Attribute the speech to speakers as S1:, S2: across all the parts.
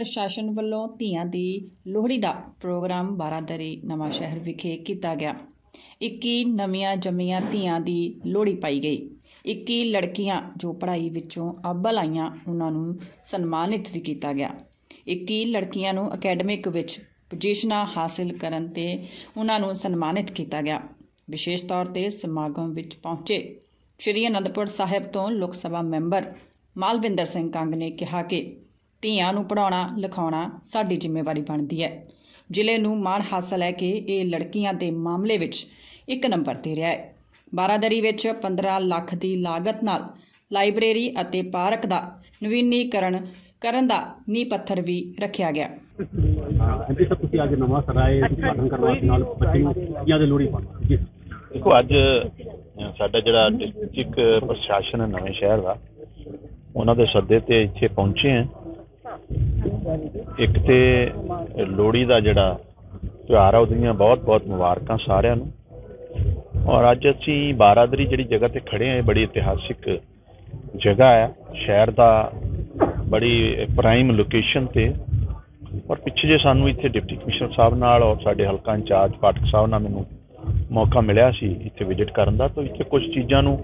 S1: ਪ੍ਰਸ਼ਾਸਨ ਵੱਲੋਂ ਧੀਆਂ ਦੀ ਲੋਹੜੀ ਦਾ ਪ੍ਰੋਗਰਾਮ ਬਾਰਾਦਰੀ ਨਵਾਂ ਸ਼ਹਿਰ ਵਿਖੇ ਕੀਤਾ ਗਿਆ। 21 ਨਵੀਆਂ ਜੰਮੀਆਂ ਧੀਆਂ ਦੀ ਲੋਹੜੀ ਪਾਈ ਗਈ। 21 ਲੜਕੀਆਂ ਜੋ ਪੜ੍ਹਾਈ ਵਿੱਚੋਂ ਅੱਵਲ ਆਈਆਂ ਉਹਨਾਂ ਨੂੰ ਸਨਮਾਨਿਤ ਵੀ ਕੀਤਾ ਗਿਆ। 21 ਲੜਕੀਆਂ ਨੂੰ ਅਕੈਡਮਿਕ ਵਿੱਚ ਪੋਜੀਸ਼ਨਾਂ ਹਾਸਲ ਕਰਨ ਤੇ ਉਹਨਾਂ ਨੂੰ ਸਨਮਾਨਿਤ ਕੀਤਾ ਗਿਆ। ਵਿਸ਼ੇਸ਼ ਤੌਰ ਤੇ ਸਮਾਗਮ ਵਿੱਚ ਪਹੁੰਚੇ ਸ਼੍ਰੀ ਅਨੰਦਪੁਰ ਸਾਹਿਬ ਤੋਂ ਲੋਕ ਸਭਾ ਮੈਂਬਰ ਮਾਲਵਿੰਦਰ ਸਿੰਘ ਕੰਗ ਨੇ ਕਿਹਾ ਕਿ ਧੀਆਂ ਨੂੰ ਪੜਾਉਣਾ ਲਿਖਾਉਣਾ ਸਾਡੀ ਜ਼ਿੰਮੇਵਾਰੀ ਬਣਦੀ ਹੈ। ਜ਼ਿਲ੍ਹੇ ਨੂੰ ਮਾਣ ਹਾਸਲ ਹੈ ਕਿ ਇਹ ਲੜਕੀਆਂ ਦੇ ਮਾਮਲੇ ਵਿੱਚ ਇੱਕ ਨੰਬਰ ਤੇ ਰਿਹਾ ਹੈ। ਬਾਰਾਦਰੀ ਵਿੱਚ 15 ਲੱਖ ਦੀ ਲਾਗਤ ਨਾਲ ਲਾਇਬ੍ਰੇਰੀ ਅਤੇ ਪਾਰਕ ਦਾ ਨਵੀਨੀਕਰਨ ਕਰਨ ਦਾ ਨੀਂਹ ਪੱਥਰ ਵੀ ਰੱਖਿਆ ਗਿਆ।
S2: ਐਂਟੀ ਸਭ ਤੁਸੀਂ ਅੱਜ ਨਵਾਂ ਸਰਾਏ ਉਦਘਾਟਨ ਕਰਵਾ ਦੇ ਨਾਲ ਬੱਚੇ ਨੂੰ ਲੋਹੜੀ ਪਾਉਣਾ ਜੀ।
S3: ਦੇਖੋ ਅੱਜ ਸਾਡਾ ਜਿਹੜਾ ਡਿਸਟ੍ਰਿਕਟ ਪ੍ਰਸ਼ਾਸਨ ਨਵੇਂ ਸ਼ਹਿਰ ਦਾ ਉਹਨਾਂ ਦੇ ਸੱਦੇ ਤੇ ਇੱਥੇ ਪਹੁੰਚੇ ਆ ਇੱਕ ਤੇ ਲੋਹੜੀ ਦਾ ਜਿਹੜਾ ਤਿਉਹਾਰ ਆ ਉਹਦੀਆਂ ਬਹੁਤ ਬਹੁਤ ਮੁਬਾਰਕਾਂ ਸਾਰਿਆਂ ਨੂੰ। ਔਰ ਅੱਜ ਅਸੀਂ ਬਾਰਾਦਰੀ ਜਿਹੜੀ ਜਗ੍ਹਾ ਤੇ ਖੜੇ ਆ ਇਹ ਬੜੀ ਇਤਿਹਾਸਿਕ ਜਗ੍ਹਾ ਆ। ਸ਼ਹਿਰ ਦਾ ਬੜੀ ਪ੍ਰਾਈਮ ਲੋਕੇਸ਼ਨ ਤੇ। ਔਰ ਪਿੱਛੇ ਜੇ ਸਾਨੂੰ ਇੱਥੇ ਡਿਪਟੀ ਕਮਿਸ਼ਨਰ ਸਾਹਿਬ ਨਾਲ ਔਰ ਸਾਡੇ ਹਲਕਾ ਇੰਚਾਰਜ ਪਾਠਕ ਸਾਹਿਬ ਨਾਲ ਮੈਨੂੰ ਮੌਕਾ ਮਿਲਿਆ ਸੀ ਇੱਥੇ ਵਿਜ਼ਿਟ ਕਰਨ ਦਾ, ਤਾਂ ਇੱਥੇ ਕੁਝ ਚੀਜ਼ਾਂ ਨੂੰ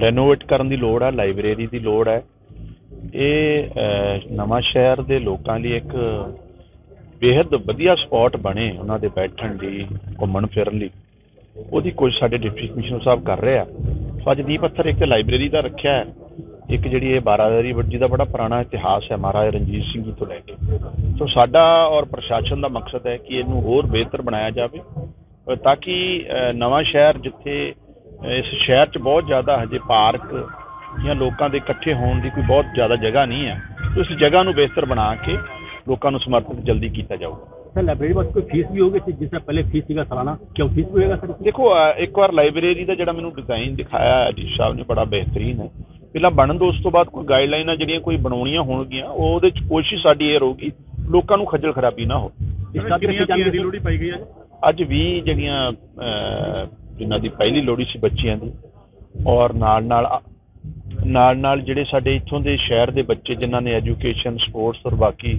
S3: ਰੈਨੋਵੇਟ ਕਰਨ ਦੀ ਲੋੜ ਹੈ ਲਾਇਬ੍ਰੇਰੀ ਦੀ ਲੋੜ ਹੈ ਇਹ ਅਹ, ਨਵਾਂ ਸ਼ਹਿਰ ਦੇ ਲੋਕਾਂ ਲਈ ਇੱਕ ਬੇहद ਵਧੀਆ ਸਪੌਟ ਬਣੇ ਉਹਨਾਂ ਦੇ ਬੈਠਣ ਲਈ ਘੁੰਮਣ ਫਿਰਨ ਲਈ। ਉਹਦੀ ਕੋਈ ਸਾਡੇ ਡਿਪਟੀ ਕਮਿਸ਼ਨਰ ਸਾਹਿਬ ਕਰ ਰਹੇ ਆ। ਸੋ ਅੱਜ ਦੀਪ ਪੱਥਰ ਇੱਕ ਲਾਇਬ੍ਰੇਰੀ ਦਾ ਰੱਖਿਆ ਹੈ। ਇੱਕ ਜਿਹੜੀ ਇਹ ਬਾਰਾਦਰੀ ਵੱਡੀ ਦਾ ਬੜਾ ਪੁਰਾਣਾ ਇਤਿਹਾਸ ਹੈ ਮਹਾਰਾਜਾ ਰਣਜੀਤ ਸਿੰਘ ਜੀ ਤੋਂ ਲੈ ਕੇ। ਸੋ ਸਾਡਾ ਔਰ ਪ੍ਰਸ਼ਾਸਨ ਦਾ ਮਕਸਦ ਹੈ ਕਿ ਇਹਨੂੰ ਹੋਰ ਬਿਹਤਰ ਬਣਾਇਆ ਜਾਵੇ ਤਾਂ ਕਿ ਅ, ਨਵਾਂ ਸ਼ਹਿਰ ਜਿੱਥੇ ਇਸ ਸ਼ਹਿਰ 'ਚ ਬਹੁਤ ਜ਼ਿਆਦਾ ਹਜੇ ਪਾਰਕ ਜਾਂ ਲੋਕਾਂ ਦੇ ਇਕੱਠੇ ਹੋਣ ਦੀ ਕੋਈ ਬਹੁਤ ਜ਼ਿਆਦਾ ਜਗ੍ਹਾ ਨਹੀਂ ਹੈ ਸੋ ਇਸ ਜਗ੍ਹਾ ਨੂੰ ਬਿਹਤਰ ਬਣਾ ਕੇ ਲੋਕਾਂ ਨੂੰ ਸਮਰਪਿਤ ਜਲਦੀ ਕੀਤਾ ਜਾਊਗਾ।
S2: ਸਰ ਲਾਇਬ੍ਰੇਰੀ ਵਾਸਤੇ ਕੋਈ ਫੀਸ ਵੀ ਹੋਗੀ ਜਿਸ ਤਰ੍ਹਾਂ ਪਹਿਲੇ ਫੀਸ ਸੀਗਾ ਸਾਲਾਨਾ ਕਿਉਂ ਫੀਸ ਵੀ ਹੋਏਗਾ ਸਰ?
S3: ਦੇਖੋ ਇੱਕ ਵਾਰ ਲਾਇਬ੍ਰੇਰੀ ਦਾ ਜਿਹੜਾ ਮੈਨੂੰ ਡਿਜ਼ਾਈਨ ਦਿਖਾਇਆ ਜੀ ਸਾਹਿਬ ਨੇ ਬੜਾ ਬਿਹਤਰੀਨ ਹੈ। ਪਹਿਲਾਂ ਬਣਨ ਤੋਂ ਉਸ ਤੋਂ ਬਾਅਦ ਕੋਈ ਗਾਈਡਲਾਈਨਾਂ ਜਿਹੜੀਆਂ ਕੋਈ ਬਣਾਉਣੀਆਂ ਹੋਣਗੀਆਂ ਉਹ ਉਹਦੇ ਚ ਕੋਸ਼ਿਸ਼ ਸਾਡੀ ਇਹ ਰਹੂਗੀ ਲੋਕਾਂ ਨੂੰ ਖੱਜਲ ਖਰਾਬੀ ਨਾ ਹੋ
S2: ਇਸ ਤਰ੍ਹਾਂ ਦੀ ਲੋਹੜੀ ਪਾਈ ਗਈ ਹੈ
S3: ਅੱਜ 20 ਜਿਹੜੀਆਂ ਅਹ, ਜਿਨ੍ਹਾਂ ਦੀ ਪਹਿਲੀ ਲੋਹੜੀ ਸੀ ਬੱਚਿਆਂ ਦੀ ਔਰ ਨਾਲ ਨਾਲ ਨਾਲ ਨਾਲ ਜਿਹੜੇ ਸਾਡੇ ਇੱਥੋਂ ਦੇ ਸ਼ਹਿਰ ਦੇ ਬੱਚੇ ਜਿਨ੍ਹਾਂ ਨੇ ਐਜੂਕੇਸ਼ਨ ਸਪੋਰਟਸ ਔਰ ਬਾਕੀ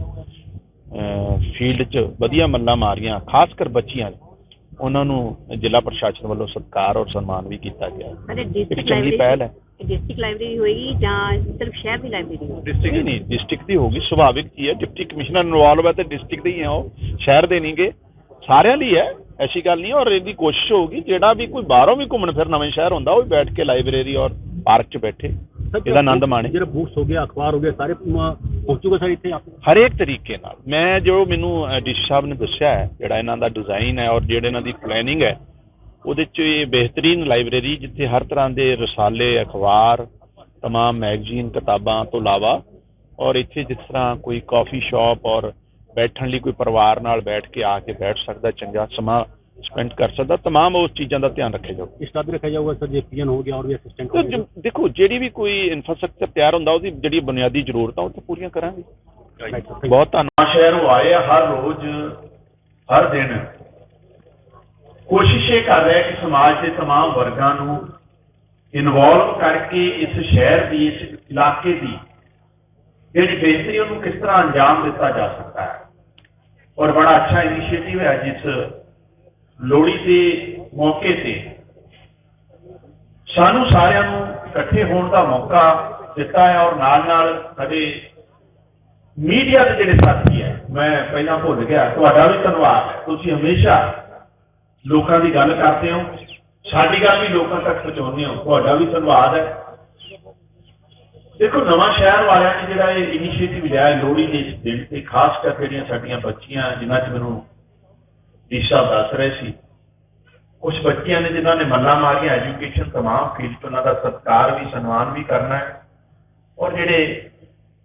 S3: ਫੀਲਡ 'ਚ ਵਧੀਆ ਮੱਲਾਂ ਮਾਰੀਆਂ ਖਾਸ ਕਰ ਬੱਚੀਆਂ ਉਹਨਾਂ ਨੂੰ ਜ਼ਿਲ੍ਹਾ ਪ੍ਰਸ਼ਾਸਨ ਵੱਲੋਂ ਸਤਿਕਾਰ ਔਰ ਸਨਮਾਨ ਵੀ ਕੀਤਾ ਗਿਆ। ਇੱਕ
S4: ਡਿਸਟ੍ਰਿਕਟ
S3: ਚੰਗੀ ਪਹਿਲ ਹੈ।
S4: ਡਿਸਟ੍ਰਿਕਟ ਲਾਇਬ੍ਰੇਰੀ ਹੋਏਗੀ ਜਾਂ ਸਿਰਫ ਸ਼ਹਿਰ ਦੀ ਲਾਇਬ੍ਰੇਰੀ
S3: ਡਿਸਟ੍ਰਿਕਟ ਨਹੀਂ ਡਿਸਟ੍ਰਿਕਟ ਦੀ ਹੋਗੀ ਸੁਭਾਵਿਕ ਹੀ ਹੈ। ਡਿਪਟੀ ਕਮਿਸ਼ਨਰ ਇਨਵੋਲਵ ਹੈ ਤੇ ਡਿਸਟ੍ਰਿਕਟ ਦੇ ਹੀ ਆ ਉਹ ਸ਼ਹਿਰ ਦੇ ਨਹੀਂਗੇ। ਸਾਰਿਆਂ ਲਈ ਹੈ ਐਸੀ ਗੱਲ ਨਹੀਂ ਔਰ ਇਹਦੀ ਕੋਸ਼ਿਸ਼ ਹੋਊਗੀ ਜਿਹੜਾ ਵੀ ਕੋਈ ਬਾਹਰੋਂ ਵੀ ਘੁੰਮਣ ਫਿਰ ਨਵੇਂ ਸ਼ਹਿਰ ਹੁੰਦਾ ਉਹ ਵੀ ਬੈਠ ਕੇ ਲਾਇਬ੍ਰੇਰੀ ਔਰ ਪਾਰਕ 'ਚ ਬੈਠੇ ਇਹਦਾ ਆਨੰਦ ਮਾਣੇ
S2: ਜਿਹੜਾ ਬੁੱਕਸ ਹੋ ਗਿਆ ਅਖਬਾਰ ਹੋ ਗਿਆ ਸਾਰੇ ਅਮ, ਪਹੁੰਚੂਗਾ ਸਰ ਇੱਥੇ ਆਪ
S3: ਹਰੇਕ ਤਰੀਕੇ ਨਾਲ ਮੈਂ ਜੋ ਮੈਨੂੰ ਡੀਸੀ ਸਾਹਿਬ ਨੇ ਦੱਸਿਆ ਹੈ ਜਿਹੜਾ ਇਹਨਾਂ ਦਾ ਡਿਜ਼ਾਈਨ ਹੈ ਔਰ ਜਿਹੜੇ ਇਹਨਾਂ ਦੀ ਪਲੈਨਿੰਗ ਹੈ ਉਹਦੇ 'ਚ ਇਹ ਬਿਹਤਰੀਨ ਲਾਇਬ੍ਰੇਰੀ ਜਿੱਥੇ ਹਰ ਤਰ੍ਹਾਂ ਦੇ ਰਸਾਲੇ ਅਖਬਾਰ तमाम ਮੈਗਜ਼ੀਨ ਕਿਤਾਬਾਂ ਤੋਂ ਇਲਾਵਾ ਔਰ ਇੱਥੇ ਜਿਸ ਤਰ੍ਹਾਂ ਕੋਈ ਕਾਫੀ ਸ਼ਾਪ ਔਰ ਬੈਠਣ ਲਈ ਕੋਈ ਪਰਿਵਾਰ ਨਾਲ ਬੈਠ ਕੇ ਆ ਕੇ ਬੈਠ ਸਕਦਾ ਚੰਗਾ ਸਮਾਂ ਸਪੈਂਡ ਕਰ ਸਕਦਾ तमाम ਉਸ ਚੀਜ਼ਾਂ ਦਾ ਧਿਆਨ ਰੱਖਿਆ ਜਾਊਗਾ
S2: ਇਸ ਤਰ੍ਹਾਂ ਵੀ ਰੱਖਿਆ ਜਾਊਗਾ ਸਰ ਜੇ ਪੀਐਨ ਹੋ ਗਿਆ ਔਰ ਵੀ ਅਸਿਸਟੈਂਟ
S3: ਤੋ ਜੋ- ਦੇਖੋ ਜਿਹੜੀ ਵੀ ਕੋਈ ਇਨਫਰਾਸਟ੍ਰਕਚਰ ਤਿਆਰ ਹੁੰਦਾ ਉਹਦੀ ਜਿਹੜੀ ਬੁਨਿਆਦੀ ਜ਼ਰੂਰਤਾਂ ਉਹ ਤਾਂ ਪੂਰੀਆਂ ਕਰਾਂਗੇ ਬਹੁਤ ਧੰਨਵਾਦ
S5: ਸ਼ਹਿਰੋਂ ਆਏ ਆ ਹਰ ਰੋਜ਼ ਹਰ ਦਿਨ ਕੋਸ਼ਿਸ਼ ਇਹ ਕਰ ਰਿਹਾ ਕਿ ਸਮਾਜ ਦੇ तमाम ਵਰਗਾਂ ਨੂੰ ਇਨਵੋਲਵ ਕਰਕੇ ਇਸ ਸ਼ਹਿਰ ਦੀ ਇਸ ਇਲਾਕੇ ਦੀ ਜਿਹੜੀ ਬਿਹਤਰੀ ਉਹਨੂੰ ਕਿਸ ਤਰ੍ਹਾਂ ਅੰਜਾਮ ਦਿੱਤਾ ਜਾ ਸਕਦਾ ਹੈ ਔਰ ਬੜਾ ਅੱਛਾ ਇਨੀਸ਼ੀਏਟਿਵ ਹੈ ਜਿਸ ਲੋਹੜੀ ਦੇ ਮੌਕੇ ਤੇ ਸਾਨੂੰ ਸਾਰਿਆਂ ਨੂੰ ਇਕੱਠੇ ਹੋਣ ਦਾ ਮੌਕਾ ਦਿੱਤਾ ਹੈ ਔਰ ਨਾਲ ਨਾਲ ਸਾਡੇ ਮੀਡੀਆ ਦੇ ਜਿਹੜੇ ਸਾਥੀ ਹੈ, ਮੈਂ ਪਹਿਲਾਂ ਭੁੱਲ ਗਿਆ, ਤੁਹਾਡਾ ਵੀ ਧੰਨਵਾਦ ਤੁਸੀਂ ਹਮੇਸ਼ਾ ਲੋਕਾਂ ਦੀ ਗੱਲ ਕਰਦੇ ਹੋ, ਸਾਡੀ ਗੱਲ ਵੀ ਲੋਕਾਂ ਤੱਕ ਪਹੁੰਚਾਉਂਦੇ ਹੋ, ਤੁਹਾਡਾ ਵੀ ਧੰਨਵਾਦ ਹੈ। ਦੇਖੋ, ਨਵਾਂ ਸ਼ਹਿਰ ਵਾਲਿਆਂ ਨੇ ਜਿਹੜਾ ਇਹ ਇਨੀਸ਼ੀਏਟਿਵ ਲਿਆ ਹੈ ਲੋਹੜੀ ਦੇ ਇਸ ਦਿਨ ਤੇ, ਖਾਸ ਕਰ ਜਿਹੜੀਆਂ ਸਾਡੀਆਂ ਬੱਚੀਆਂ, ਜਿਨ੍ਹਾਂ 'ਚ ਮੈਨੂੰ ਦਿਸ਼ਾ ਦੱਸ ਰਹੇ ਸੀ। ਕੁਝ ਬੱਚਿਆਂ ਨੇ ਜਿਨ੍ਹਾਂ ਨੇ ਮੱਲਾ ਮਾਰੀਆਂ ਐਜੂਕੇਸ਼ਨ ਤਮਾਮ ਫੀਲਡ ਉਹਨਾਂ ਦਾ ਸਤਿਕਾਰ ਵੀ, ਸਨਮਾਨ ਵੀ ਕਰਨਾ ਹੈ। ਔਰ ਜਿਹੜੇ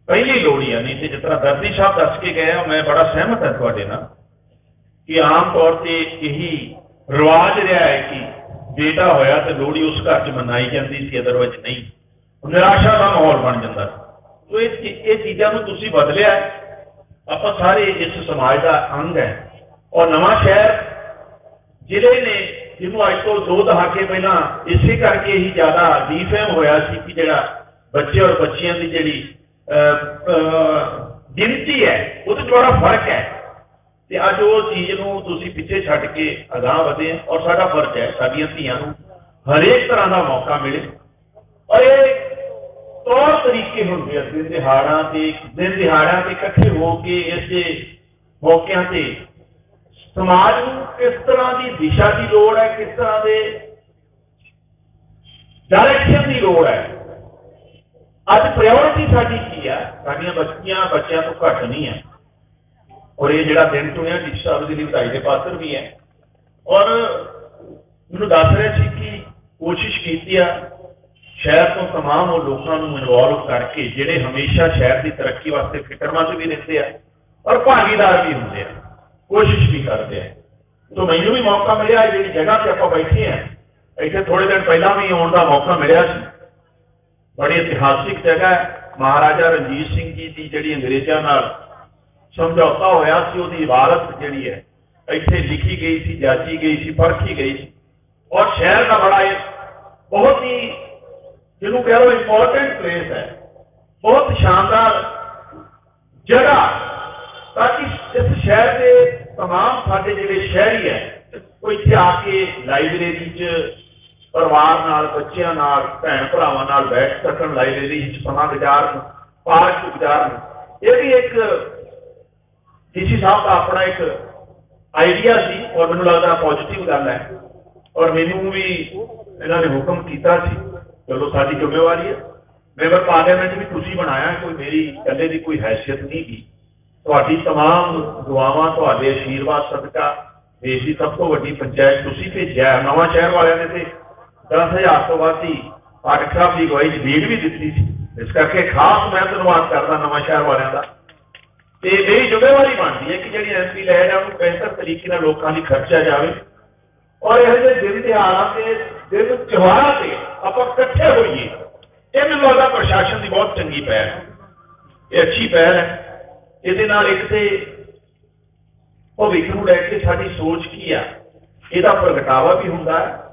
S5: ਪਹਿਲੀ ਲੋੜੀ ਨੇ ਤੇ ਜਿਸ ਤਰ੍ਹਾਂ ਦਰਦੀ ਸਾਹਿਬ ਦੱਸ ਕੇ ਗਏ ਆ, ਮੈਂ ਬੜਾ ਸਹਿਮਤ ਹਾਂ ਤੁਹਾਡੇ ਨਾਲ ਕਿ ਆਮ ਤੌਰ ਤੇ ਇਹੀ ਰਿਵਾਜ ਰਿਹਾ ਹੈ ਕਿ ਬੇਟਾ ਹੋਇਆ ਤੇ ਲੋੜੀ ਉਸ ਘਰ 'ਚ ਮਨਾਈ ਜਾਂਦੀ ਸੀ ਅਦਰਵਾਇਜ਼ ਨਹੀਂ। ਨਿਰਾਸ਼ਾ ਦਾ ਮਾਹੌਲ ਬਣ ਜਾਂਦਾ ਸੋ। ਇਹ ਇਹ ਚੀਜ਼ਾਂ ਨੂੰ ਤੁਸੀਂ ਬਦਲਿਆ ਆਪਾਂ ਸਾਰੇ ਇਸ ਸਮਾਜ ਦਾ ਅੰਗ ਹੈ। ਔਰ ਨਵਾਂ ਸ਼ਹਿਰ ਜ਼ਿਲ੍ਹੇ ਨੇ ਜਿਹਨੂੰ ਅੱਜ ਤੋਂ ਦੋ ਦਹਾਕੇ ਪਹਿਲਾਂ ਇਸੇ ਕਰਕੇ ਹੀ ਜ਼ਿਆਦਾ ਡੀਫੇਮ ਹੋਇਆ ਸੀ ਕਿ ਜਿਹੜਾ ਬੱਚੇ ਔਰ ਬੱਚੀਆਂ ਦੀ ਜਿਹੜੀ
S3: ਗਿਣਤੀ ਹੈ, ਉਹਦੇ 'ਚ ਫ਼ਰਕ ਹੈ। ਤੇ ਅੱਜ ਉਹ ਚੀਜ਼ ਨੂੰ ਤੁਸੀਂ ਪਿੱਛੇ ਛੱਡ ਕੇ ਅਗਾਹ ਵਧੇ ਔਰ ਸਾਡਾ ਫਰਜ਼ ਹੈ, ਸਾਡੀਆਂ ਧੀਆਂ ਨੂੰ ਹਰੇਕ ਤਰ੍ਹਾਂ ਦਾ ਮੌਕਾ ਮਿਲੇ। ਔਰ ਇਹ ਤੌਰ ਤਰੀਕੇ ਹੁੰਦੇ ਆ, ਦਿਨ ਦਿਹਾੜਾਂ ਤੇ, ਦਿਨ ਦਿਹਾੜਾਂ ਤੇ ਇਕੱਠੇ ਹੋ ਕੇ ਇਸੇ ਮੌਕਿਆਂ ਤੇ ਸਮਾਜ ਨੂੰ ਕਿਸ ਤਰ੍ਹਾਂ ਦੀ ਦਿਸ਼ਾ ਦੀ ਲੋੜ ਹੈ, ਕਿਸ ਤਰ੍ਹਾਂ ਦੇ ਡਾਇਰੈਕਸ਼ਨ ਦੀ ਲੋੜ ਹੈ? ਅੱਜ ਪ੍ਰਾਇੋਰਟੀ ਸਾਡੀ ਕੀ ਹੈ? ਸਾਡੀਆਂ ਬੱਚੀਆਂ, ਬੱਚਿਆਂ ਤੋਂ ਘੱਟ ਨਹੀਂ ਹੈ। ਔਰ ਇਹ ਜਿਹੜਾ ਦਿਨ ਚੁਣਿਆ ਜਿਸ ਸਾਹਿਬ ਦੀ ਵਧਾਈ ਦੇ ਪਾਤਰ ਵੀ ਹੈ। ਔਰ ਮੈਨੂੰ ਦੱਸ ਰਿਹਾ ਸੀ ਕਿ ਕੋਸ਼ਿਸ਼ ਕੀਤੀ ਆ, ਸ਼ਹਿਰ ਤੋਂ ਤਮਾਮ ਉਹ ਲੋਕਾਂ ਨੂੰ ਇਨਵੋਲਵ ਕਰਕੇ, ਜਿਹੜੇ ਹਮੇਸ਼ਾ ਸ਼ਹਿਰ ਦੀ ਤਰੱਕੀ ਵਾਸਤੇ ਫਿਕਰਮੰਦ ਵੀ ਰਹਿੰਦੇ ਆ, ਔਰ ਭਾਗੀਦਾਰ ਵੀ ਹੁੰਦੇ ਆ। ਕੋਸ਼ਿਸ਼ ਵੀ ਕਰਦੇ ਆ ਸੋ ਮੈਨੂੰ ਵੀ ਮੌਕਾ ਮਿਲਿਆ ਜਿਹੜੀ ਜਗ੍ਹਾ ਤੇ ਆਪਾਂ ਬੈਠੇ ਆ ਇੱਥੇ ਥੋੜੇ ਦਿਨ ਪਹਿਲਾਂ ਵੀ ਆਉਣ ਦਾ ਮੌਕਾ ਮਿਲਿਆ ਸੀ ਬੜੀ ਇਤਿਹਾਸਿਕ ਜਗ੍ਹਾ ਹੈ ਮਹਾਰਾਜਾ ਰਣਜੀਤ ਸਿੰਘ ਜੀ ਦੀ ਜਿਹੜੀ ਅੰਗਰੇਜ਼ਾਂ ਨਾਲ ਸਮਝੌਤਾ ਹੋਇਆ ਸੀ ਉਹਦੀ ਇਬਾਰਤ ਜਿਹੜੀ ਹੈ ਇੱਥੇ ਲਿਖੀ ਗਈ ਸੀ ਜਾਚੀ ਗਈ ਸੀ ਪਰਖੀ ਗਈ ਸੀ ਔਰ ਸ਼ਹਿਰ ਦਾ ਬੜਾ ਇਹ ਬਹੁਤ ਹੀ ਜਿਹਨੂੰ ਕਹਿ ਲਓ ਇੰਪੋਰਟੈਂਟ ਪਲੇਸ ਹੈ ਬਹੁਤ ਸ਼ਾਨਦਾਰ ਜਗ੍ਹਾ ਤਾਂ ਕਿ ਇਸ ਸ਼ਹਿਰ ਦੇ तमाम ਸਾਡੇ ਜਿਹੜੇ ਸ਼ਹਿਰੀ ਹੈ ਉਹ ਇੱਥੇ ਆ ਕੇ ਲਾਇਬ੍ਰੇਰੀ 'ਚ ਪਰਿਵਾਰ ਨਾਲ ਬੱਚਿਆਂ ਨਾਲ ਭੈਣ ਭਰਾਵਾਂ ਨਾਲ ਬੈਠ ਸਕਣ ਲਾਇਬ੍ਰੇਰੀ 'ਚ ਸਮਾਂ ਗੁਜ਼ਾਰਨ ਪਾਰਕ 'ਚ ਗੁਜ਼ਾਰਨ ਇਹ ਵੀ ਇੱਕ ਡੀਸੀ ਸਾਹਿਬ ਦਾ ਆਪਣਾ ਇੱਕ ਆਈਡੀਆ ਸੀ ਔਰ ਮੈਨੂੰ ਲੱਗਦਾ ਪੋਜ਼ਿਟਿਵ ਗੱਲ ਹੈ ਔਰ ਮੈਨੂੰ ਵੀ ਇਹਨਾਂ ਨੇ ਹੁਕਮ ਕੀਤਾ ਸੀ ਚਲੋ ਸਾਡੀ ਜ਼ਿੰਮੇਵਾਰੀ ਹੈ ਮੈਂਬਰ ਪਾਰਲੀਮੈਂਟ ਵੀ ਤੁਸੀਂ ਬਣਾਇਆ ਕੋਈ ਮੇਰੀ ਇਕੱਲੇ ਦੀ ਕੋਈ ਹੈਸੀਅਤ ਨਹੀਂ ਗੀ ਤੁਹਾਡੀ तमाम ਦੁਆਵਾਂ ਤੁਹਾਡੇ ਆਸ਼ੀਰਵਾਦ ਸਦਕਾ ਦੇਸ਼ ਦੀ ਸਭ ਤੋਂ ਵੱਡੀ ਪੰਚਾਇਤ ਤੁਸੀਂ ਭੇਜਿਆ ਹੈ। ਨਵਾਂ ਸ਼ਹਿਰ ਵਾਲਿਆਂ ਨੇ ਤੇ 10000 ਤੋਂ ਵੱਧ ਹੀ ਪਾਠਕ ਸਾਹਿਬ ਦੀ ਅਗਵਾਈ 'ਚ ਲੀਡ ਵੀ ਦਿੱਤੀ ਸੀ ਇਸ ਕਰਕੇ ਖਾਸ ਮੈਂ ਧੰਨਵਾਦ ਕਰਦਾ ਨਵਾਂ ਸ਼ਹਿਰ ਵਾਲਿਆਂ ਦਾ ਤੇ ਮੇਰੀ ਜ਼ਿੰਮੇਵਾਰੀ ਬਣਦੀ ਹੈ ਕਿ ਜਿਹੜੀ ਐਮਪੀ ਲੈਡ ਹੈ ਉਹਨੂੰ ਬਿਹਤਰ ਤਰੀਕੇ ਨਾਲ ਲੋਕਾਂ ਲਈ ਖਰਚਿਆ ਜਾਵੇ ਔਰ ਇਹੋ ਜਿਹੇ ਦਿਨ ਤਿਉਹਾਰਾਂ ਤੇ ਦਿਨ ਤਿਉਹਾਰਾਂ ਤੇ ਆਪਾਂ ਇਕੱਠੇ ਹੋਈਏ ਇਹ ਮੈਨੂੰ ਲੱਗਦਾ ਪ੍ਰਸ਼ਾਸਨ ਦੀ ਬਹੁਤ ਚੰਗੀ ਪਹਿਲ ਹੈ ਇਹ ਅੱਛੀ ਪਹਿਲ ਹੈ ਇਹਦੇ ਨਾਲ ਇੱਕ ਤੇ ਭਵਿੱਖ ਨੂੰ ਲੈ ਕੇ ਸਾਡੀ ਸੋਚ ਕੀ ਆ ਇਹਦਾ ਪ੍ਰਗਟਾਵਾ ਵੀ ਹੁੰਦਾ ਹੈ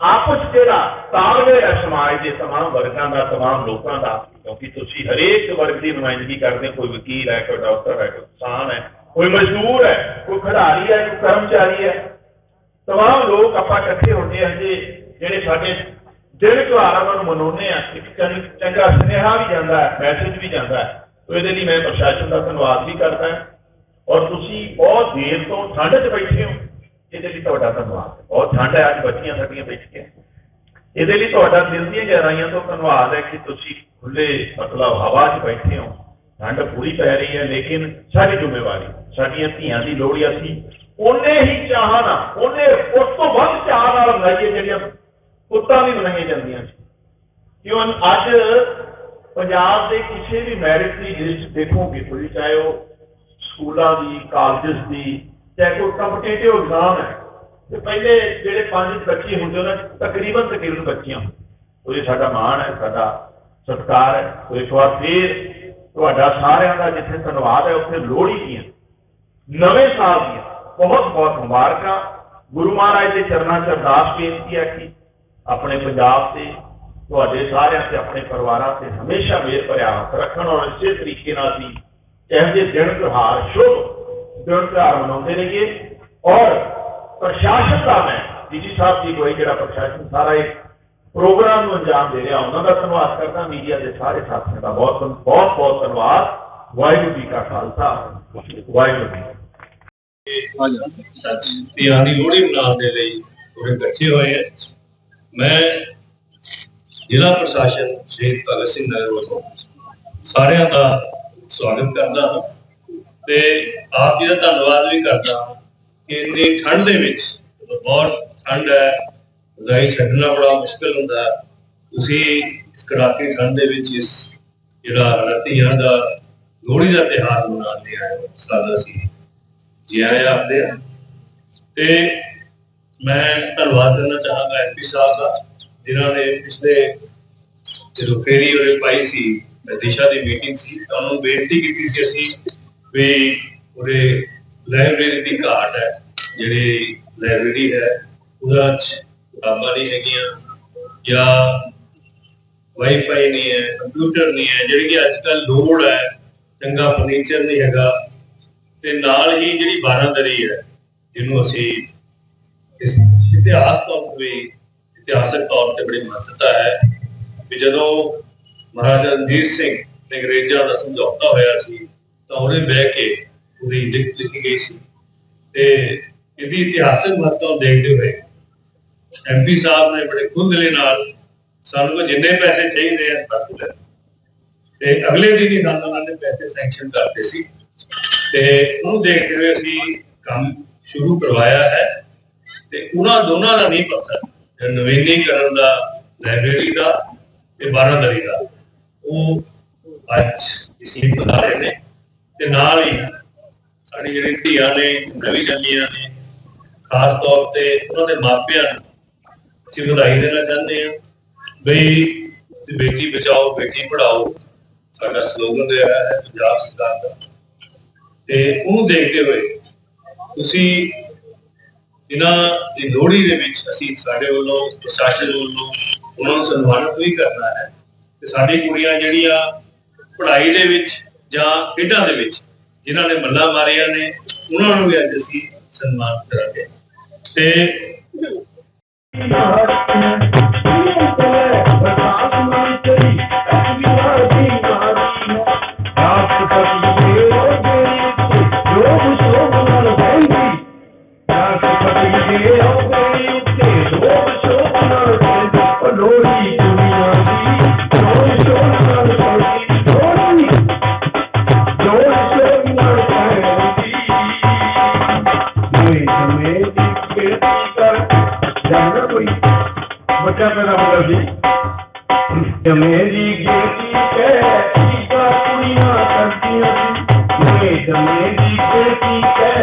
S3: ਆਪਸ 'ਚ ਜਿਹੜਾ ਤਾਲਮੇਲ ਹੈ ਸਮਾਜ ਦੇ तमाम ਵਰਗਾਂ ਦਾ तमाम ਲੋਕਾਂ ਦਾ ਕਿਉਂਕਿ ਤੁਸੀਂ ਹਰੇਕ ਵਰਗ ਦੀ ਨੁਮਾਇੰਦਗੀ ਕਰਦੇ ਹੋ। ਕੋਈ ਵਕੀਲ ਹੈ ਕੋਈ ਡਾਕਟਰ ਹੈ ਕੋਈ ਕਿਸਾਨ ਹੈ ਕੋਈ ਮਜ਼ਦੂਰ ਹੈ ਕੋਈ ਖਿਡਾਰੀ ਹੈ ਕੋਈ ਕਰਮਚਾਰੀ ਹੈ तमाम ਲੋਕ ਆਪਾਂ ਇਕੱਠੇ ਹੁੰਦੇ ਹਾਂ ਤੇ ਜਿਹੜੇ ਸਾਡੇ ਦਿਨ ਤਿਉਹਾਰਾਂ ਨੂੰ ਮਨਾਉਂਦੇ ਆ ਇੱਕ ਚੰਗ- ਚੰਗਾ ਸੁਨੇਹਾ ਵੀ ਜਾਂਦਾ ਹੈ ਮੈਸੇਜ ਵੀ ਜਾਂਦਾ ਹੈ ਤੋ ਇਹਦੇ ਲਈ ਮੈਂ ਪ੍ਰਸ਼ਾਸਨ ਦਾ ਧੰਨਵਾਦ ਵੀ ਕਰਦਾ ਹਾਂ ਔਰ ਤੁਸੀਂ ਬਹੁਤ ਦੇਰ ਤੋਂ ਠੰਡ 'ਚ ਬੈਠੇ ਹੋ ਇਹਦੇ ਲਈ ਤੁਹਾਡਾ ਧੰਨਵਾਦ ਬਹੁਤ ਠੰਡ ਹੈ ਅੱਜ ਬੱਚੀਆਂ ਸਾਡੀਆਂ ਬੈਠ ਕੇ ਇਹਦੇ ਲਈ ਤੁਹਾਡਾ ਦਿਲ ਦੀਆਂ ਗਹਿਰਾਈਆਂ ਤੋਂ ਧੰਨਵਾਦ ਹੈ ਕਿ ਤੁਸੀਂ ਖੁੱਲੇ ਮਤਲਬ ਹਵਾ 'ਚ ਬੈਠੇ ਹੋ ਠੰਡ ਪੂਰੀ ਪੈ ਰਹੀ ਹੈ ਲੇਕਿਨ ਸਾਡੀ ਜ਼ਿੰਮੇਵਾਰੀ ਸਾਡੀਆਂ ਧੀਆਂ ਦੀ ਲੋੜ ਅਸੀਂ ਉਹਨੇ ਹੀ ਚਾਹਾਂ ਨਾਲ ਉਹਨੇ ਉਸ ਤੋਂ ਵੱਧ ਚਾਹ ਨਾਲ ਮਨਾਈਏ ਜਿਹੜੀਆਂ ਪੁੱਤਾਂ ਵੀ ਮਨਾਈਆਂ ਜਾਂਦੀਆਂ ਸੀ ਕਿਉਂ ਅੱਜ ਪੰਜਾਬ ਦੇ ਕਿਸੇ ਵੀ ਮੈਰਿਟ ਦੀ ਲਿਸਟ ਦੇਖੋਗੇ ਤੁਸੀਂ ਚਾਹੇ ਉਹ ਸਕੂਲਾਂ ਦੀ ਕਾਲਜਸ ਦੀ, ਚਾਹੇ ਕੋਈ ਕੰਪੀਟੀਟਿਵ ਐਗਜ਼ਾਮ ਹੈ, ਤੇ ਪਹਿਲੇ ਜਿਹੜੇ ਪੰਜ ਬੱਚੇ ਹੁੰਦੇ, ਉਹਨਾਂ ਤਕਰੀਬਨ ਤਕਰੀਬਨ ਬੱਚੀਆਂ ਉਹ ਇਹ ਸਾਡਾ ਮਾਣ ਹੈ, ਸਾਡਾ ਸਤਿਕਾਰ ਹੈ, ਉਹ ਇੱਕ ਵਾਰ ਫੇਰ ਤੁਹਾਡਾ ਸਾਰਿਆਂ ਦਾ ਜਿੱਥੇ ਧੰਨਵਾਦ ਹੈ, ਉੱਥੇ ਲੋਹੜੀ ਦੀਆਂ, ਨਵੇਂ ਸਾਲ ਦੀਆਂ ਬਹੁਤ ਬਹੁਤ ਮੁਬਾਰਕਾਂ। ਗੁਰੂ ਮਹਾਰਾਜ ਦੇ ਚਰਨਾਂ 'ਚ ਅਰਦਾਸ ਬੇਨਤੀ ਹੈ ਕਿ ਆਪਣੇ ਪੰਜਾਬ ਤੇ ਤੁਹਾਡੇ ਸਾਰਿਆਂ ਤੇ ਆਪਣੇ ਪਰਿਵਾਰਾਂ ਤੇ ਹਮੇਸ਼ਾ ਮੇਰ ਭਰਿਆ ਹੱਥ ਰੱਖਣ ਔਰ ਇਸੇ ਤਰੀਕੇ ਨਾਲ ਵੀ ਇਹੋ ਜਿਹੇ ਦਿਨ ਤਿਉਹਾਰ, ਸ਼ੁਭ ਦਿਨ ਤਿਉਹਾਰ ਮਨਾਉਂਦੇ ਰਹੀਏ। ਔਰ ਪ੍ਰਸ਼ਾਸਨ ਦਾ ਮੈਂ, ਡੀਜੀ ਸਾਹਿਬ ਦੀ ਕੋਈ ਜਿਹੜਾ ਪ੍ਰਸ਼ਾਸਨ ਸਾਰਾ ਇਹ ਪ੍ਰੋਗਰਾਮ ਨੂੰ ਅੰਜਾਮ ਦੇ ਰਿਹਾ, ਉਹਨਾਂ ਦਾ ਧੰਨਵਾਦ ਕਰਦਾ, ਮੀਡੀਆ ਦੇ ਸਾਰੇ ਸਾਥੀਆਂ ਦਾ ਬਹੁਤ ਬਹੁਤ ਬਹੁਤ ਧੰਨਵਾਦ। ਵਾਹਿਗੁਰੂ ਜੀ ਕਾ ਖਾਲਸਾ, ਵਾਹਿਗੁਰੂ ਜੀ ਕੀ
S6: ਲੋਹੜੀ ਮਨਾਉਣ ਦੇ ਲਈ ਪੂਰੇ ਇਕੱਠੇ ਹੋਏ ਹੈ ਮੈਂ ਜ਼ਿਲ੍ਹਾ ਪ੍ਰਸ਼ਾਸਨ ਸ਼ਹੀਦ ਭਗਤ ਸਿੰਘ ਨਗਰ ਵੱਲੋਂ ਸਾਰਿਆਂ ਦਾ ਸਵਾਗਤ ਕਰਦਾ ਹਾਂ ਤੇ ਆਪ ਜੀ ਦਾ ਧੰਨਵਾਦ ਵੀ ਕਰਦਾ ਹਾਂ ਕਿ ਇੰਨੀ ਠੰਡ ਦੇ ਵਿੱਚ ਬਹੁਤ ਠੰਡ ਹੈ, ਰਜ਼ਾਈ ਛੱਡਣਾ ਬੜਾ ਮੁਸ਼ਕਲ ਹੁੰਦਾ ਤੁਸੀਂ ਇਸ ਕੜਾਕੇ ਠੰਡ ਦੇ ਵਿੱਚ ਇਸ ਜਿਹੜਾ ਧੀਆਂ ਦਾ, ਲੋਹੜੀ ਦਾ ਤਿਉਹਾਰ ਮਨਾਉਂਦੇ ਆਏ ਸਾਦਾ ਸੀ, ਜੀ ਆਇਆਂ ਆਪਦੇ ਆ ਤੇ ਮੈਂ ਧੰਨਵਾਦ ਕਰਨਾ ਚਾਹਾਂਗਾ ਐਮਪੀ ਸਾਹਿਬ ਦਾ ਜਿਨ੍ਹਾਂ ਨੇ ਪਿਛਲੇ ਜਦੋਂ ਫੇਰੀ ਉਹਨੇ ਪਾਈ ਸੀ, ਦਿਸ਼ਾ ਦੀ ਮੀਟਿੰਗ ਸੀ, ਤਾਂ ਉਹਨੂੰ ਬੇਨਤੀ ਕੀਤੀ ਸੀ ਅਸੀਂ ਵੀ ਉਹਦੇ ਲਾਇਬ੍ਰੇਰੀ ਦੀ ਘਾਟ ਹੈ, ਜਿਹੜੀ ਲਾਇਬ੍ਰੇਰੀ ਹੈ, ਉਹਦਾ ਕਿਤਾਬਾਂ ਨਹੀਂ ਹੈਗੀਆਂ ਜਾਂ ਵਾਈਫਾਈ ਨਹੀਂ ਹੈ ਕੰਪਿਊਟਰ ਨਹੀਂ ਹੈ, ਜਿਹੜੀ ਕਿ ਅੱਜ ਕੱਲ ਲੋੜ ਹੈ, ਚੰਗਾ ਫਰਨੀਚਰ ਨਹੀਂ ਹੈਗਾ, ਤੇ ਨਾਲ ਹੀ ਜਿਹੜੀ ਬਾਰਾਂਦਰੀ ਹੈ, ਜਿਹਨੂੰ ਅਸੀਂ ਇਸ ਇਤਿਹਾਸ ਤੋਂ ਵੀ ਇਤਿਹਾਸਕ ਤੌਰ ਤੇ ਬੜੀ ਮਹੱਤਤਾ ਹੈ ਕਿ ਜਦੋਂ ਮਹਾਰਾਜਾ ਰਣਜੀਤ ਸਿੰਘ ਨੇ ਅੰਗਰੇਜ਼ਾਂ ਦਾ ਸਮਝੌਤਾ ਹੋਇਆ ਸੀ ਤਾਂ ਉਹਨੇ ਬਹਿ ਕੇ ਉਹਦੀ ਲਿਖਤ ਲਿਖੀ ਗਈ ਸੀ ਤੇ ਇਹਦੀ ਇਤਿਹਾਸਕ ਮਹੱਤਤਾ ਦੇਖਦੇ ਹੋਏ ਐਮਪੀ ਸਾਹਿਬ ਨੇ ਬੜੇ ਖੁੰਦਲੇ ਨਾਲ ਸਾਨੂੰ ਜਿੰਨੇ ਪੈਸੇ ਚਾਹੀਦੇ ਆ, ਸਭ ਲੈ ਤੇ ਅਗਲੇ ਦਿਨ ਹੀ ਸਾਨੂੰ ਉਹਨਾਂ ਨੇ ਪੈਸੇ ਸੈਂਕਸ਼ਨ ਕਰਦੇ ਸੀ ਤੇ ਉਹਨੂੰ ਦੇਖਦੇ ਹੋਏ ਅਸੀਂ ਕੰਮ ਸ਼ੁਰੂ ਕਰਵਾਇਆ ਹੈ ਤੇ ਉਹਨਾਂ ਦੋਨਾਂ ਦਾ ਨਹੀਂ ਪਤਾ ਨਵੀਨੀਕਰਨ ਦਾ ਲਾਇਬ੍ਰੇਰੀ ਦਾ ਤੇ ਬਾਰਾਂਦਰੀ ਦਾ। ਉਹ ਅੱਜ ਇਸ ਲਈ ਬਣਾ ਰਹੇ ਨੇ ਤੇ ਨਾਲ ਹੀ ਸਾਡੀ ਜਿਹੜੀ ਧੀਆਂ ਨੇ, ਨਵੀਂ ਜੰਮੀਆਂ ਨੇ, ਖਾਸ ਤੌਰ ਤੇ ਉਹਨਾਂ ਦੇ ਮਾਪਿਆਂ ਨੂੰ ਅਸੀਂ ਵਧਾਈ ਦੇਣਾ ਚਾਹੁੰਦੇ ਹਾਂ ਬਈ ਬੇਟੀ ਬਚਾਓ, ਬੇਟੀ ਪੜਾਓ ਸਾਡਾ ਸਲੋਗਨ ਦੇ ਰਿਹਾ ਹੈ ਪੰਜਾਬ ਸਰਕਾਰ ਦਾ। ਤੇ ਉਹਨੂੰ ਦੇਖਦੇ ਹੋਏ ਤੁਸੀਂ ਇਹਨਾਂ ਦੀ ਲੋਹੜੀ ਦੇ ਵਿੱਚ ਅਸੀਂ ਸਾਡੇ ਵੱਲੋਂ, ਪ੍ਰਸ਼ਾਸਨ ਵੱਲੋਂ ਉਹਨਾਂ ਨੂੰ ਸਨਮਾਨਿਤ ਵੀ ਕਰਨਾ ਹੈ ਤੇ ਸਾਡੀ ਕੁੜੀਆਂ ਜਿਹੜੀਆਂ ਪੜ੍ਹਾਈ ਦੇ ਵਿੱਚ ਜਾਂ ਖੇਡਾਂ ਦੇ ਵਿੱਚ ਜਿਨ੍ਹਾਂ ਨੇ ਮੱਲਾਂ ਮਾਰੀਆਂ ਨੇ, ਉਹਨਾਂ ਨੂੰ ਵੀ ਅੱਜ ਅਸੀਂ ਸਨਮਾਨਿਤ ਕਰਾਂਗੇ। ਤੇ
S7: ਸੀ ਮੇਰੀ ਗੇਤੀ ਕਹਿ ਜੀਗਾ ਕੁੜੀਆਂ ਕਰਦੀਆਂ ਸੀ ਮੈਂ ਮੇਰੀ ਗੇਤੀ ਕਹਿ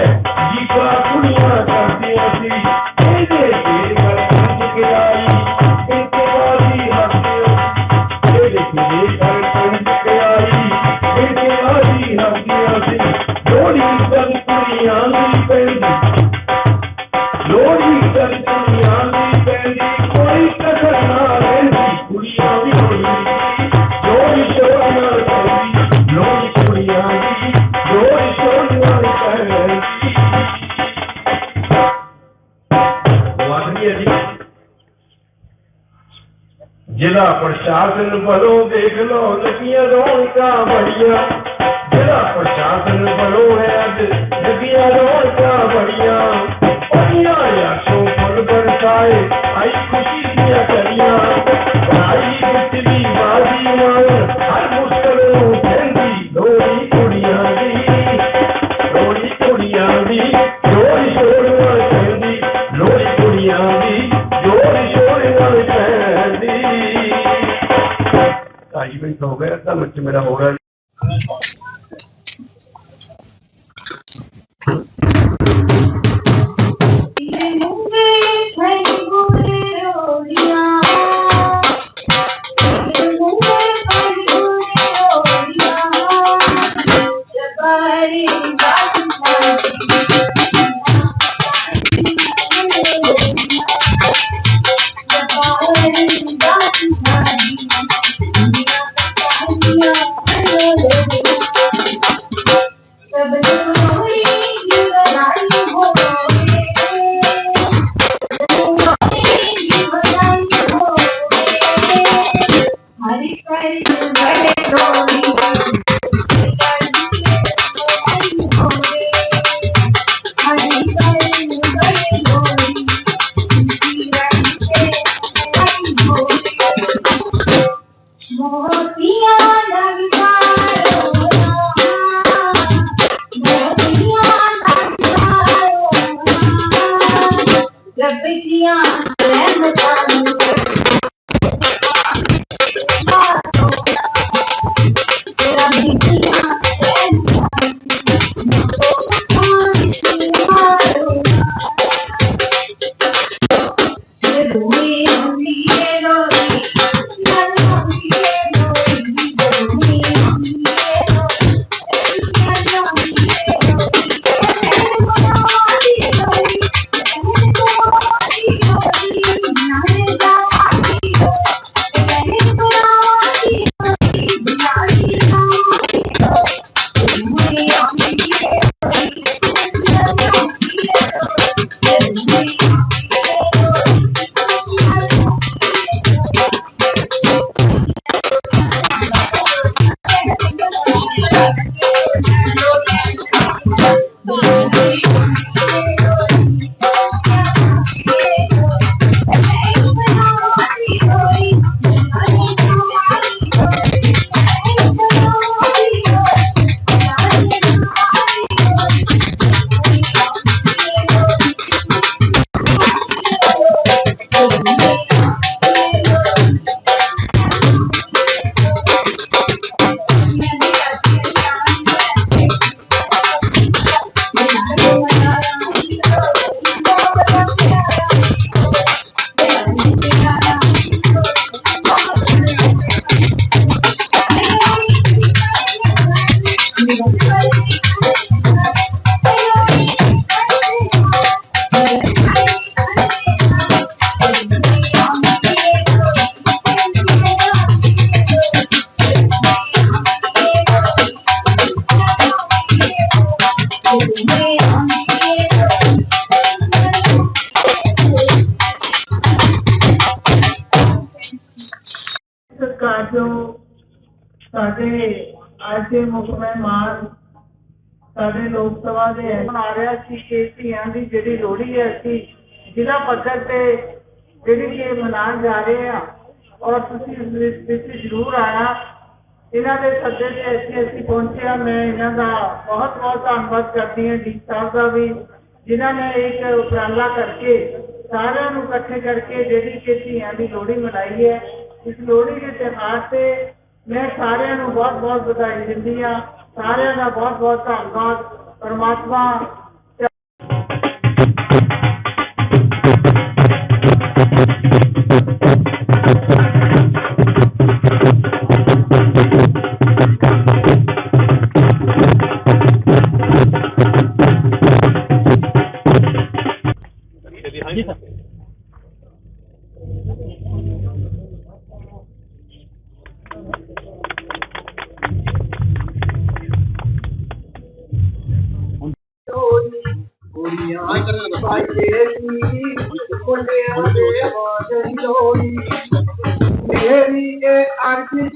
S7: Yeah. Gracias. ਅੱਜ ਦੇ
S8: ਸਾਡੇ ਲੋਕ ਸਭਾ ਦੇ ਆ ਰਿਹਾ ਸੀ ਕਿ ਧੀਆਂ ਦੀ ਜਿਹੜੀ ਲੋਹੜੀ ਹੈ ਅਸੀਂ ਜ਼ਿਲ੍ਹਾ ਪੱਧਰ ਤੇ ਜਿਹੜੀ ਕਿ ਮਨਾਉਣ ਜਾ ਰਹੇ ਆ ਔਰ ਤੁਸੀਂ ਇਸ ਵਿੱਚ ਜ਼ਰੂਰ ਆਣਾ। ਇਹਨਾਂ ਦੇ ਸੱਦੇ ਤੇ ਇੱਥੇ ਅਸੀਂ ਪਹੁੰਚੇ ਮੈਂ ਇਹਨਾਂ ਦਾ ਬਹੁਤ ਬਹੁਤ ਧੰਨਵਾਦ ਕਰਦੀ ਹਾਂ ਡੀ ਸਾਹਿਬ ਦਾ ਵੀ, ਜਿਨ੍ਹਾਂ ਨੇ ਇੱਕ ਉਪਰਾਲਾ ਕਰਕੇ ਸਾਰਿਆਂ ਨੂੰ ਇਕੱਠੇ ਕਰਕੇ ਜਿਹੜੀ ਕਿ ਧੀਆਂ ਦੀ ਲੋਹੜੀ ਮਨਾਈ ਹੈ। ਇਸ ਲੋਹੜੀ ਦੇ ਤਿਉਹਾਰ ਤੇ ਮੈਂ ਸਾਰਿਆਂ ਨੂੰ ਬਹੁਤ ਬਹੁਤ ਵਧਾਈ ਦਿੰਦੀ ਹਾਂ। ਸਾਰਿਆਂ ਦਾ ਬਹੁਤ ਬਹੁਤ ਧੰਨਵਾਦ। ਪਰਮਾਤਮਾ ਮੇਰੀ ਇਹ ਅਰਜ਼ੀ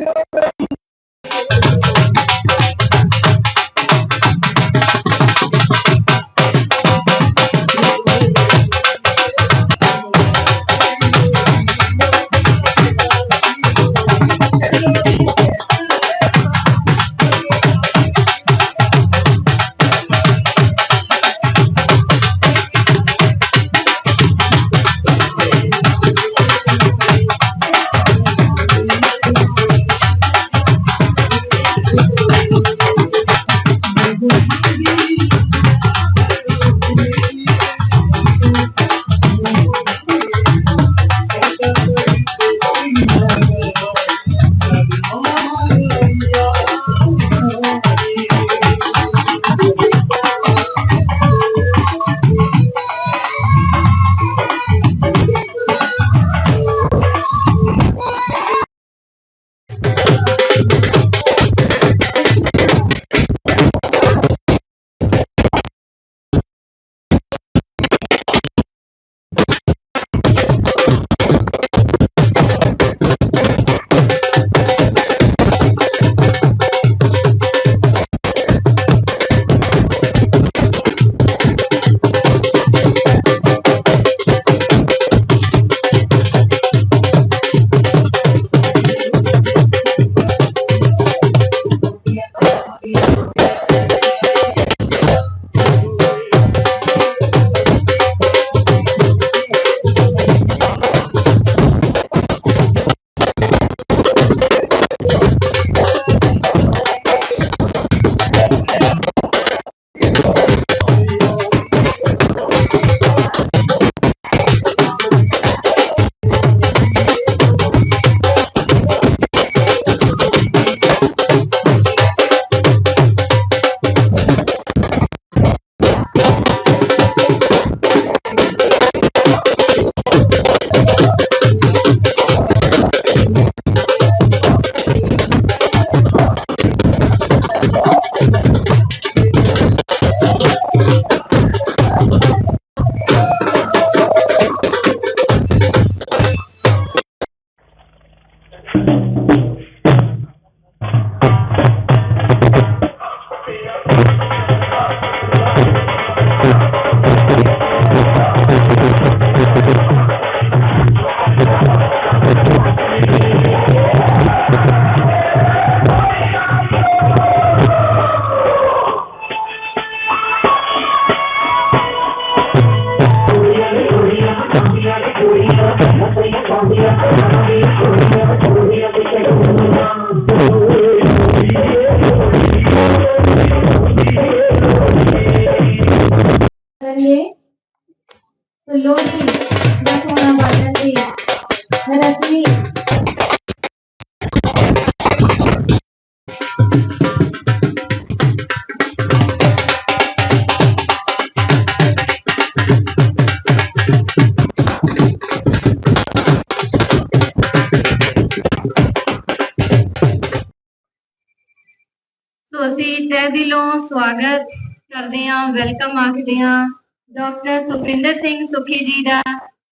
S9: ਸਵਾਗਤ ਕਰਦੇ ਹਾਂ ਵੈਲਕਮ ਆਖਦੇ ਹਾਂ doctor Sukhwinder Singh Sukhi ji the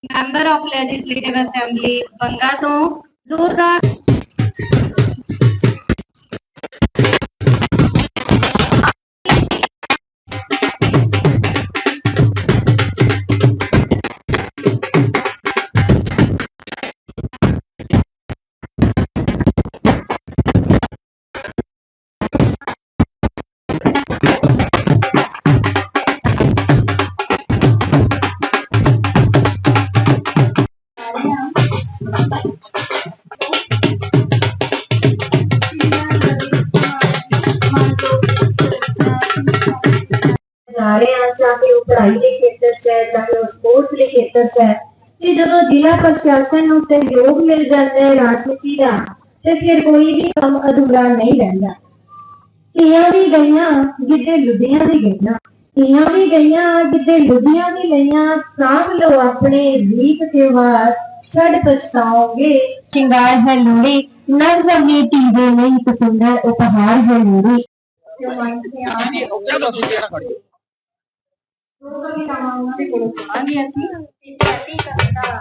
S9: member of legislative assembly Banga ਤੋਂ ਜ਼ੋਰਦਾਰ ਹੈ ਚਾਹੇ ਉਹ ਸਪੋਰਟਸ ਦੇ ਖੇਤਰ 'ਚ ਹੈ ਤੇ ਜਦੋਂ ਜ਼ਿਲ੍ਹਾ ਪ੍ਰਸ਼ਾਸਨ ਨੂੰ ਸਹਿਯੋਗ ਮਿਲ ਜਾਂਦਾ ਹੈ ਰਾਜਨੀਤੀ ਦਾ ਤੇ ਫਿਰ ਕੋਈ ਵੀ ਕੰਮ ਅਧੂਰਾ ਨਹੀਂ ਰਹਿੰਦਾ। ਧੀਆਂ ਵੀ ਗਈਆਂ ਗਿੱਧੇ ਲੁੱਡੀਆਂ ਵੀ ਗਈਆਂ ਧੀਆਂ ਵੀ ਗਈਆਂ ਗਿੱਧੇ ਲੁੱਡੀਆਂ ਵੀ ਲਈਆਂ ਸਾਂਭ ਲਓ ਆਪਣੇ ਰੀਤ ਤਿਉਹਾਰ ਛੱਡ ਪਛਤਾਓਗੇ। ਸ਼ਿੰਗਾਰ ਹੈ ਲੋੜੀ ਨਰ ਜਮੀ ਧੀਵੇ ਨਹੀਂ ਇੱਕ ਸੁੰਦਰ ਉਪਹਾਰ ਹੈ ਲੋੜੀ ਜੋ ਮਨ ਤੇ ਆਣੇ ਦੋ ਕਵਿਤਾਵਾਂ ਉਹਨਾਂ ਦੇ ਕੋਲੋਂ ਸੁਣਾਂਗੇ ਅਸੀਂ ਇੱਕ ਪਹਿਲੀ ਕਵਿਤਾ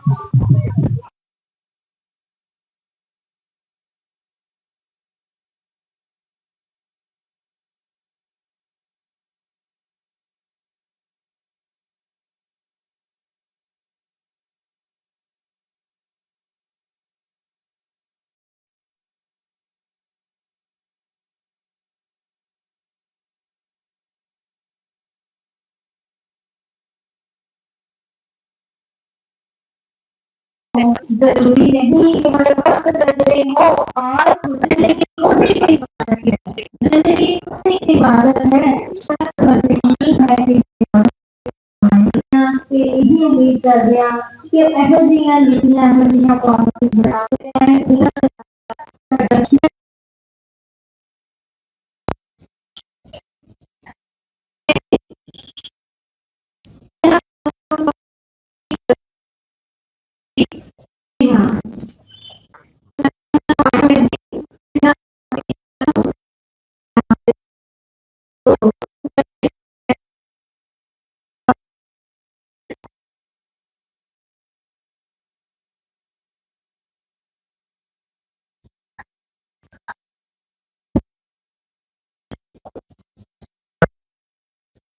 S9: जरूरी नहीं कि मतलब वक्त बदले हो और लेकिन उसी की जिंदगी उसी की इबादत है सब बदले नहीं है से यही उम्मीद कर लिया कि अहम दिया लिखिया अहम दिया कौन सी बड़ा